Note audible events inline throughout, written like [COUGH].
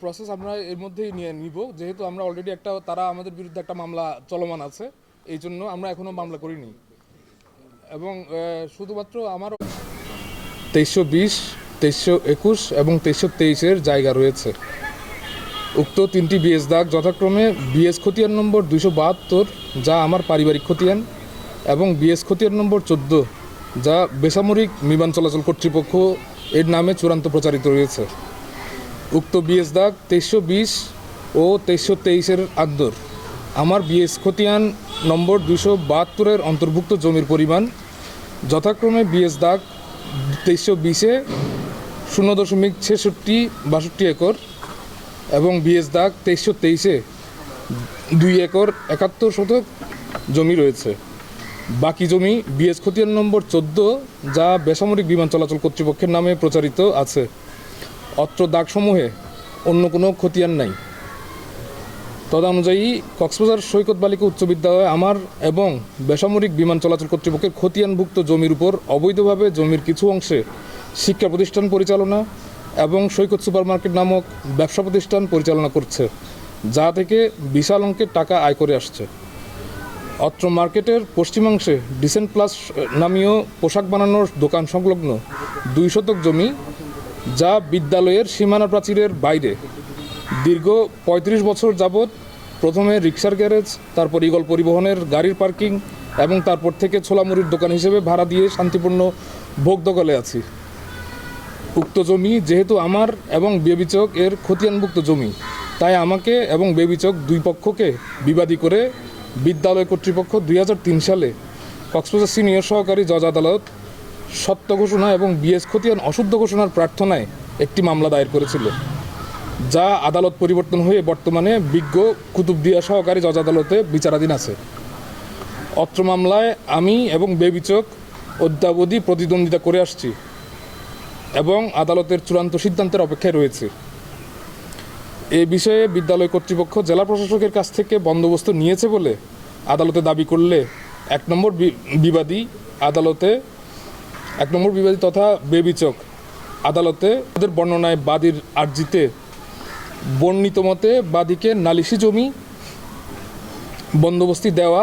Process আমরা এর মধ্যেই নিয়ে নিব। যেহেতু আমরা অলরেডি একটা, তারা আমাদের বিরুদ্ধে একটা মামলা চলমান আছে, এই জন্য আমরা এখনও মামলা করিনি। এবং শুধুমাত্র আমার তেইশশো বিশ, তেইশশো একুশ এবং তেইশশো তেইশের জায়গা রয়েছে। উক্ত তিনটি বিএস দাগ যথাক্রমে বিএস খতিয়ান নম্বর দুইশো বাহাত্তর, যা আমার পারিবারিক খতিয়ান, এবং বিএস খতিয়ান নম্বর চোদ্দ, যা বেসামরিক বিমান চলাচল কর্তৃপক্ষ এর নামে চূড়ান্ত প্রচারিত রয়েছে। উক্ত বিএস দাগ তেইশশো বিশ ও তেইশশো তেইশের আদ্দর আমার বিএস খতিয়ান নম্বর দুশো বাহাত্তরের অন্তর্ভুক্ত জমির পরিমাণ যথাক্রমে বিএস দাগ তেইশশো বিশে শূন্য দশমিক ছেষট্টি বাষট্টি একর এবং বিএস দাগ তেইশশো তেইশে দুই একর একাত্তর শতক জমি রয়েছে। বাকি জমি বিএস খতিয়ান নম্বর চোদ্দ যা বেসামরিক বিমান চলাচল কর্তৃপক্ষের নামে প্রচারিত আছে। অত্র দাগসমূহে অন্য কোনো খতিয়ান নাই। তদানুযায়ী কক্সবাজার সৈকত বালিকা উচ্চ বিদ্যালয়ে আমার এবং বেসামরিক বিমান চলাচল কর্তৃপক্ষের খতিয়ানভুক্ত জমির উপর অবৈধভাবে জমির কিছু অংশে শিক্ষা প্রতিষ্ঠান পরিচালনা এবং সৈকত সুপারমার্কেট নামক ব্যবসা প্রতিষ্ঠান পরিচালনা করছে, যা থেকে বিশাল অঙ্কের টাকা আয় করে আসছে। অত্র মার্কেটের পশ্চিমাংশে ডিসেন্ট প্লাস নামীয় পোশাক বানানোর দোকান সংলগ্ন দুই শতক জমি যা বিদ্যালয়ের সীমানা প্রাচীরের বাইরে। দীর্ঘ ৩৫ বছর যাবৎ প্রথমে রিক্সার গ্যারেজ, তারপর ইগল পরিবহনের গাড়ির পার্কিং এবং তারপর থেকে ছোলামুড়ির দোকান হিসেবে ভাড়া দিয়ে শান্তিপূর্ণ ভোগ দখলে আছি। উক্ত জমি যেহেতু আমার এবং বেবিচক এর খতিয়ানভুক্ত জমি, তাই আমাকে এবং বেবিচক দুই পক্ষকে বিবাদী করে বিদ্যালয় কর্তৃপক্ষ দুই হাজার তিন সালে কক্সবাজার সিনিয়র সহকারী জজ আদালত সত্য ঘোষণা এবং বিএস খতিয়ান অশুদ্ধ ঘোষণার প্রার্থনায় একটি মামলা দায়ের করেছিল, যা আদালত পরিবর্তন হয়ে বর্তমানে বিজ্ঞ কুতুবদিয়া সহকারী জজ আদালতে বিচারাধীন আছে। অত্র মামলায় আমি এবং বেবিচক অদ্যাবধি প্রতিদ্বন্দ্বিতা করে আসছি এবং আদালতের চূড়ান্ত সিদ্ধান্তের অপেক্ষায় রয়েছে। এ বিষয়ে বিদ্যালয় কর্তৃপক্ষ জেলা প্রশাসকের কাছ থেকে বন্দোবস্ত নিয়েছে বলে আদালতে দাবি করলে এক নম্বর বিবাদী আদালতে এক নম্বর বিবাদী তথা বেবিচক আদালতে ওদের বর্ণনায় বাদীর আর্জিতে বর্ণিত মতে বাদীকে নালিশি জমি, বন্দোবস্তি দেওয়া,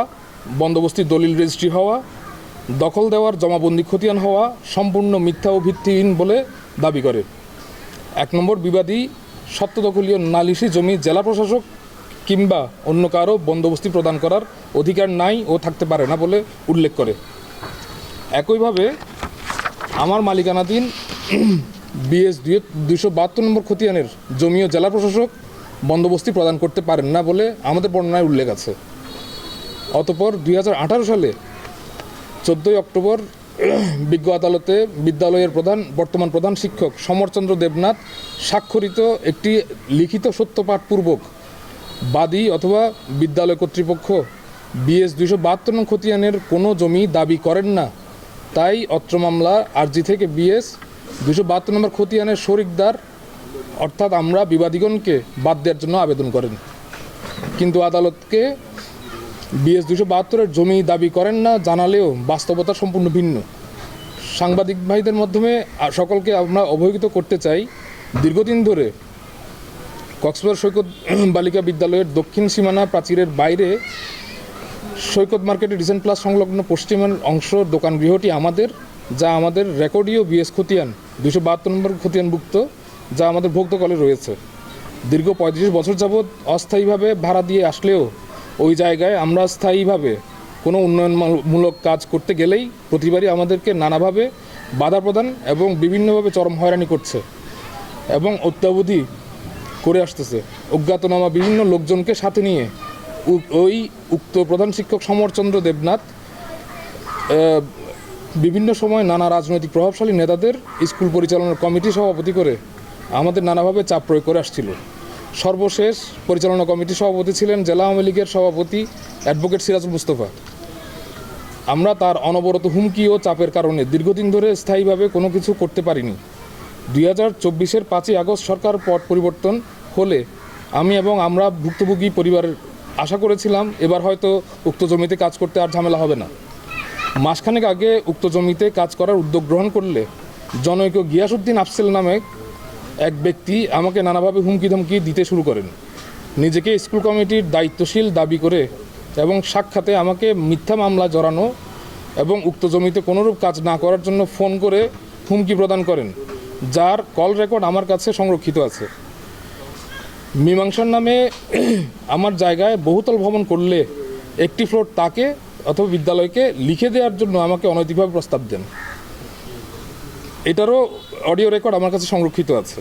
বন্দোবস্তি দলিল রেজিস্ট্রি হওয়া, দখল দেওয়ার জমাবন্দি খতিয়ান হওয়া সম্পূর্ণ মিথ্যা ও ভিত্তিহীন বলে দাবি করে। এক নম্বর বিবাদী সত্যদখলীয় নালিশি জমি জেলা প্রশাসক কিংবা অন্য কারও বন্দোবস্তি প্রদান করার অধিকার নাই ও থাকতে পারে না বলে উল্লেখ করে। একইভাবে আমার মালিকানাধীন বিএস দুই দুইশো বাহাত্তর নম্বর খতিয়ানের জমিও জেলা প্রশাসক বন্দোবস্তি প্রদান করতে পারেন না বলে আমাদের বর্ণনায় উল্লেখ আছে। অতপর দুই হাজার আঠারো সালে চোদ্দোই অক্টোবর বিজ্ঞ আদালতে বিদ্যালয়ের প্রধান, বর্তমান প্রধান শিক্ষক সমরচন্দ্র দেবনাথ স্বাক্ষরিত একটি লিখিত সত্যপাঠপূর্বক বাদী অথবা বিদ্যালয় কর্তৃপক্ষ বিএস দুইশো বাহাত্তর খতিয়ানের কোনো জমি দাবি করেন না। তাই অত্র মামলা, আরজি থেকে বিএস, দুশো বাহাত্তর নম্বর খতিয়ানের শরিকদার, অর্থাৎ আমরা বিবাদীগণকে বাদ দেওয়ার জন্য আবেদন করেন। কিন্তু আদালতকে বিএস দুশো বাহাত্তরের জমি দাবি করেন না, জানালেও বাস্তবতা সম্পূর্ণ ভিন্ন। সাংবাদিক ভাইদের মাধ্যমে সকলকে আমরা অবহিত করতে চাই, দীর্ঘদিন ধরে কক্সবাজার সৈকত বালিকা বিদ্যালয়ের দক্ষিণ সীমানা প্রাচীরের বাইরে সৈকত মার্কেটে রিসেন্ট প্লাস সংলগ্ন পশ্চিমের অংশ দোকান গৃহটি আমাদের, যা আমাদের রেকর্ডীয় বিএস খতিয়ান দুশো বাহাত্তর নম্বর খতিয়ানভুক্ত, যা আমাদের ভোক্তকলে রয়েছে। দীর্ঘ পঁয়ত্রিশ বছর যাবৎ অস্থায়ীভাবে ভাড়া দিয়ে আসলেও ওই জায়গায় আমরা স্থায়ীভাবে কোনো উন্নয়নমূলক কাজ করতে গেলেই প্রতিবারই আমাদেরকে নানাভাবে বাধা প্রদান এবং বিভিন্নভাবে চরম হয়রানি করছে এবং অত্যাবধি করে আসতেছে। অজ্ঞাতনামা বিভিন্ন লোকজনকে সাথে নিয়ে ওই উক্ত প্রধান শিক্ষক সমরচন্দ্র দেবনাথ বিভিন্ন সময় নানা রাজনৈতিক প্রভাবশালী নেতাদের স্কুল পরিচালনার কমিটি সভাপতি করে আমাদের নানাভাবে চাপ প্রয়োগ করে আসছিল। সর্বশেষ পরিচালনা কমিটি সভাপতি ছিলেন জেলা আওয়ামী লীগের সভাপতি অ্যাডভোকেট সিরাজুল মুস্তফা। আমরা তার অনবরত হুমকি ও চাপের কারণে দীর্ঘদিন ধরে স্থায়ীভাবে কোনো কিছু করতে পারিনি। দুই হাজার চব্বিশের পাঁচই আগস্ট সরকার পট পরিবর্তন হলে আমি এবং আমরা ভুক্তভোগী পরিবারের আশা করেছিলাম এবার হয়তো উক্ত জমিতে কাজ করতে আর ঝামেলা হবে না। মাসখানেক আগে উক্ত জমিতে কাজ করার উদ্যোগ গ্রহণ করলে জনৈক গিয়াসুদ্দিন আফসেল নামে এক ব্যক্তি আমাকে নানাভাবে হুমকি ধমকি দিতে শুরু করেন। নিজেকে স্কুল কমিটির দায়িত্বশীল দাবি করে এবং সাক্ষাতে আমাকে মিথ্যা মামলা জড়ানো এবং উক্ত জমিতে কোনোরূপ কাজ না করার জন্য ফোন করে হুমকি প্রদান করেন, যার কল রেকর্ড আমার কাছে সংরক্ষিত আছে। মীমাংসার নামে [CLEARS THROAT] আমার জায়গায় বহুতল ভ্রমণ করলে একটি ফ্লোর তাকে অথবা বিদ্যালয়কে লিখে দেওয়ার জন্য আমাকে অনৈতিকভাবে প্রস্তাব দেন। এটারও অডিও রেকর্ড আমার কাছে সংরক্ষিত আছে।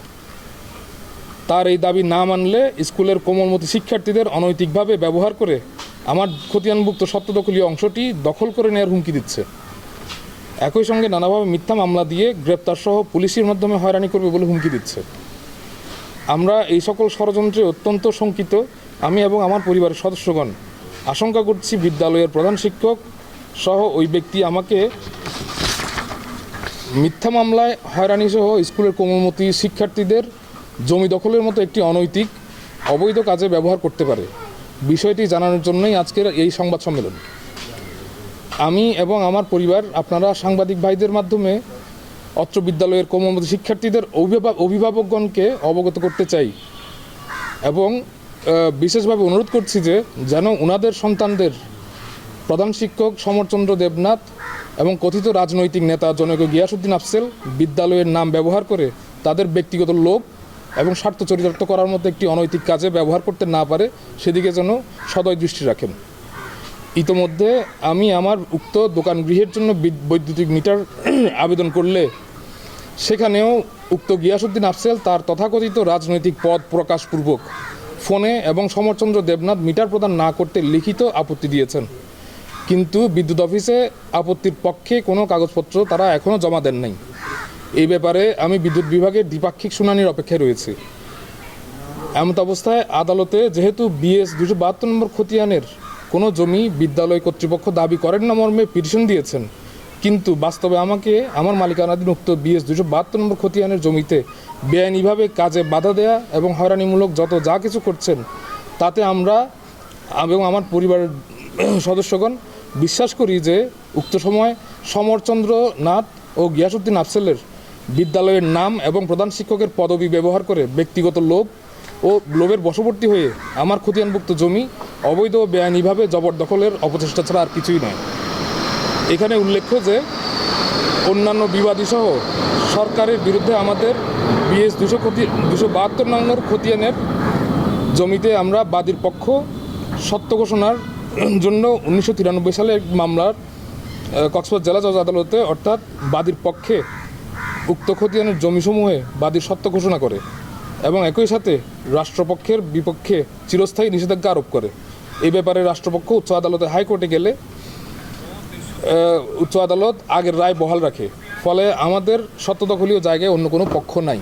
তার এই দাবি না মানলে স্কুলের কোমলমতি শিক্ষার্থীদের অনৈতিকভাবে ব্যবহার করে আমার খতিয়ানভুক্ত সত্যদখলীয় অংশটি দখল করে নেওয়ার হুমকি দিচ্ছে। একই সঙ্গে নানাভাবে মিথ্যা মামলা দিয়ে গ্রেপ্তারসহ পুলিশের মাধ্যমে হয়রানি করবে বলে হুমকি দিচ্ছে। আমরা এই সকল ষড়যন্ত্রে অত্যন্ত শঙ্কিত। আমি এবং আমার পরিবারের সদস্যগণ আশঙ্কা করছি বিদ্যালয়ের প্রধান শিক্ষক সহ ওই ব্যক্তি আমাকে মিথ্যা মামলায় হয়রানি সহ স্কুলের কোমলমতি শিক্ষার্থীদের জমি দখলের মতো একটি অনৈতিক, অবৈধ কাজে ব্যবহার করতে পারে। বিষয়টি জানানোর জন্যই আজকের এই সংবাদ সম্মেলন। আমি এবং আমার পরিবার, আপনারা সাংবাদিক ভাইদের মাধ্যমে অত্র বিদ্যালয়ের কোমলমতি শিক্ষার্থীদের অভিভাবক অভিভাবকগণকে অবগত করতে চাই এবং বিশেষভাবে অনুরোধ করছি যে যেন ওনাদের সন্তানদের প্রধান শিক্ষক সমরচন্দ্র দেবনাথ এবং কথিত রাজনৈতিক নেতা জনক গিয়াসুদ্দিন আফসেল বিদ্যালয়ের নাম ব্যবহার করে তাদের ব্যক্তিগত লোভ এবং স্বার্থ চরিতার্থ করার মতো একটি অনৈতিক কাজে ব্যবহার করতে না পারে, সেদিকে যেন সদয় দৃষ্টি রাখেন। ইতোমধ্যে আমি আমার উক্ত দোকান গৃহের জন্য বিদ- বৈদ্যুতিক মিটার [CLEARS THROAT] আবেদন করলে সেখানেও উক্ত গিয়াসুদ্দিন আফসেল তার তথাকথিত রাজনৈতিক পদ প্রকাশপূর্বক ফোনে এবং সমরচন্দ্র দেবনাথ মিটার প্রদান না করতে লিখিত আপত্তি দিয়েছেন। কিন্তু বিদ্যুৎ অফিসে আপত্তির পক্ষে কোনো কাগজপত্র তারা এখনও জমা দেন নাই। এই ব্যাপারে আমি বিদ্যুৎ বিভাগের দ্বিপাক্ষিক শুনানির অপেক্ষায় রয়েছি। এমত অবস্থায় আদালতে যেহেতু বিএস দুশো বাহাত্তর নম্বর খতিয়ানের কোনো জমি বিদ্যালয় কর্তৃপক্ষ দাবি করেন না মর্মে পিটিশন দিয়েছেন কিন্তু বাস্তবে আমাকে আমার মালিকানাধীন উক্ত বিএস দুশো বাহাত্তর নম্বর খতিয়ানের জমিতে বেআইনিভাবে কাজে বাধা দেয়া এবং হয়রানিমূলক যত যা কিছু করছেন, তাতে আমরা এবং আমার পরিবারের [CLEARS THROAT] সদস্যগণ বিশ্বাস করি যে উক্ত সময় সমরচন্দ্র নাথ ও গিয়াসুদ্দিন আফসেলের বিদ্যালয়ের নাম এবং প্রধান শিক্ষকের পদবি ব্যবহার করে ব্যক্তিগত লোভ ও লোভের বশবর্তী হয়ে আমার খতিয়ানভুক্ত জমি অবৈধ ও বেআইনিভাবে জবরদখলের অপচেষ্টা ছাড়া আর কিছুই নয়। এখানে উল্লেখ্য যে অন্যান্য বিবাদী সহ সরকারের বিরুদ্ধে আমাদের বিএস দুশো ক্ষতি দুশো বাহাত্তর নম্বর খতিয়ানের জমিতে আমরা বাদীর পক্ষ সত্য ঘোষণার জন্য উনিশশো তিরানব্বই সালে মামলার আহ, কক্সবাজার জেলা জজ আদালতে অর্থাৎ বাদীর পক্ষে উক্ত খতিয়ানের জমিসমূহে বাদীর সত্য ঘোষণা করে এবং একই সাথে রাষ্ট্রপক্ষের বিপক্ষে চিরস্থায়ী নিষেধাজ্ঞা আরোপ করে। এই ব্যাপারে রাষ্ট্রপক্ষ উচ্চ আদালতে হাইকোর্টে গেলে উচ্চ আদালত আগের রায় বহাল রাখে। ফলে আমাদের সত্যদখলীয় জায়গায় অন্য কোনো পক্ষ নাই।